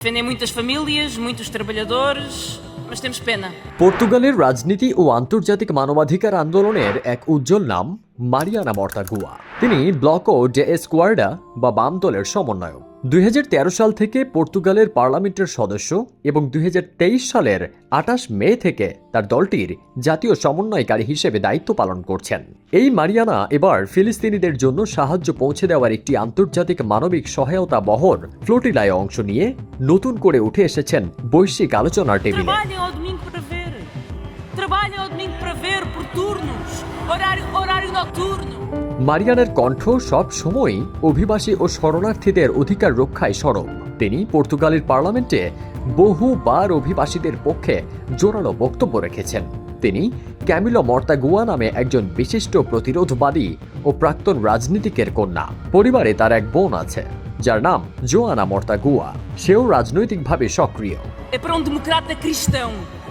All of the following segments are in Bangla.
Defendem muitas famílias, muitos trabalhadores, mas temos pena. পর্তুগালের রাজনীতি ও আন্তর্জাতিক মানবাধিকার আন্দোলনের এক উজ্জ্বল নাম মারিয়ানা মর্তাগুয়া তিনি ব্লকো ডে এসকোয়ার্ডা বা বাম দলের সমন্বয়ক দুই হাজার তেরো সাল থেকে পর্তুগালের পার্লামেন্টের সদস্য এবং দুই হাজার তেইশ সালের আঠাশ মে থেকে তার দলটির জাতীয় সমন্বয়কারী হিসেবে দায়িত্ব পালন করছেন। এই মারিয়ানা এবার ফিলিস্তিনিদের জন্য সাহায্য পৌঁছে দেওয়ার একটি আন্তর্জাতিক মানবিক সহায়তা বহর ফ্লোটিলায় অংশ নিয়ে নতুন করে উঠে এসেছেন বৈশ্বিক আলোচনার টেবিলে। Trabalhem ao domingo para ver por turnos. Horário, horário noturno. মারিয়ানের কণ্ঠ সব সময়ই অভিবাসী ও শরণার্থীদের অধিকার রক্ষায় সরব। তিনি পর্তুগালের পার্লামেন্টে বহুবার অভিবাসীদের পক্ষে জোরালো বক্তব্য রেখেছেন। তিনি ক্যামিলো মর্তাগুয়া নামে একজন বিশিষ্ট প্রতিরোধবাদী ও প্রাক্তন রাজনীতিকের কন্যা। পরিবারে তার এক বোন আছে যার নাম জোয়ানা মর্তাগুয়া। সেও রাজনৈতিকভাবে সক্রিয়।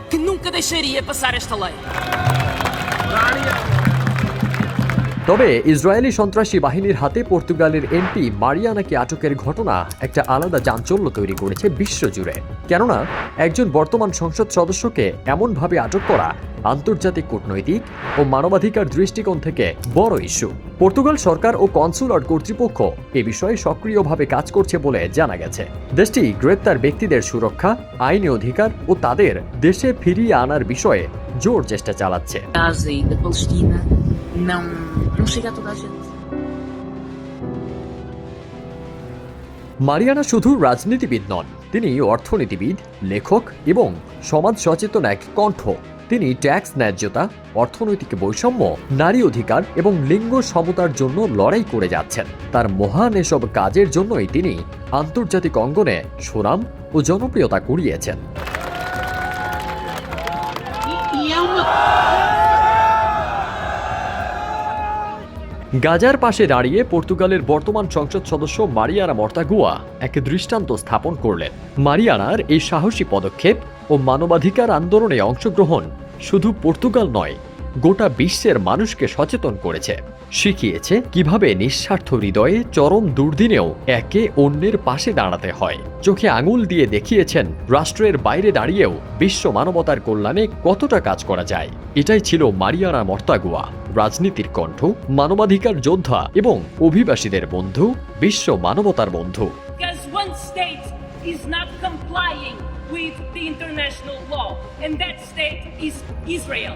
que nunca deixaria passar esta lei. তবে ইসরায়েলি সন্ত্রাসী বাহিনীর হাতে পর্তুগালের এমপি মারিয়ানাকে আটকের ঘটনা একটা আলাদা চাঞ্চল্য তৈরি করেছে বিশ্বজুড়ে। কেননা, একজন বর্তমান সংসদ সদস্যকে এমনভাবে আটক করা আন্তর্জাতিক কূটনৈতিক ও মানবাধিকার দৃষ্টিকোণ থেকে বড় ইস্যু। পর্তুগাল সরকার ও কনসুলার কর্তৃপক্ষ এ বিষয়ে সক্রিয়ভাবে কাজ করছে বলে জানা গেছে। দেশটি গ্রেপ্তার ব্যক্তিদের সুরক্ষা, আইনি অধিকার ও তাদের দেশে ফিরিয়ে আনার বিষয়ে জোর চেষ্টা চালাচ্ছে। মারিয়ানা শুধু রাজনীতিবিদ নন, তিনি অর্থনীতিবিদ, লেখক এবং সমাজ সচেতন এক কণ্ঠ। তিনি ট্যাক্স ন্যায্যতা, অর্থনৈতিক বৈষম্য, নারী অধিকার এবং লিঙ্গ সমতার জন্য লড়াই করে যাচ্ছেন। তার মহান এসব কাজের জন্যই তিনি আন্তর্জাতিক অঙ্গনে সুনাম ও জনপ্রিয়তা কুড়িয়েছেন। গাজার পাশে দাঁড়িয়ে পর্তুগালের বর্তমান সংসদ সদস্য মারিয়ানা মর্তাগুয়া এক দৃষ্টান্ত স্থাপন করলেন। মারিয়ানার এই সাহসী পদক্ষেপ ও মানবাধিকার আন্দোলনে অংশগ্রহণ শুধু পর্তুগাল নয়, গোটা বিশ্বের মানুষকে সচেতন করেছে। শিখিয়েছে কীভাবে নিঃস্বার্থ হৃদয়ে চরম দুর্দিনেও একে অন্যের পাশে দাঁড়াতে হয়। চোখে আঙুল দিয়ে দেখিয়েছেন, রাষ্ট্রের বাইরে দাঁড়িয়েও বিশ্ব মানবতার কল্যাণে কতটা কাজ করা যায়। এটাই ছিল মারিয়ানা মর্তাগুয়া। রাজনীতির কণ্ঠ মানবাধিকার যোদ্ধা এবং অভিবাসীদের বন্ধু বিশ্ব মানবতার বন্ধু with the international law, and that state is Israel.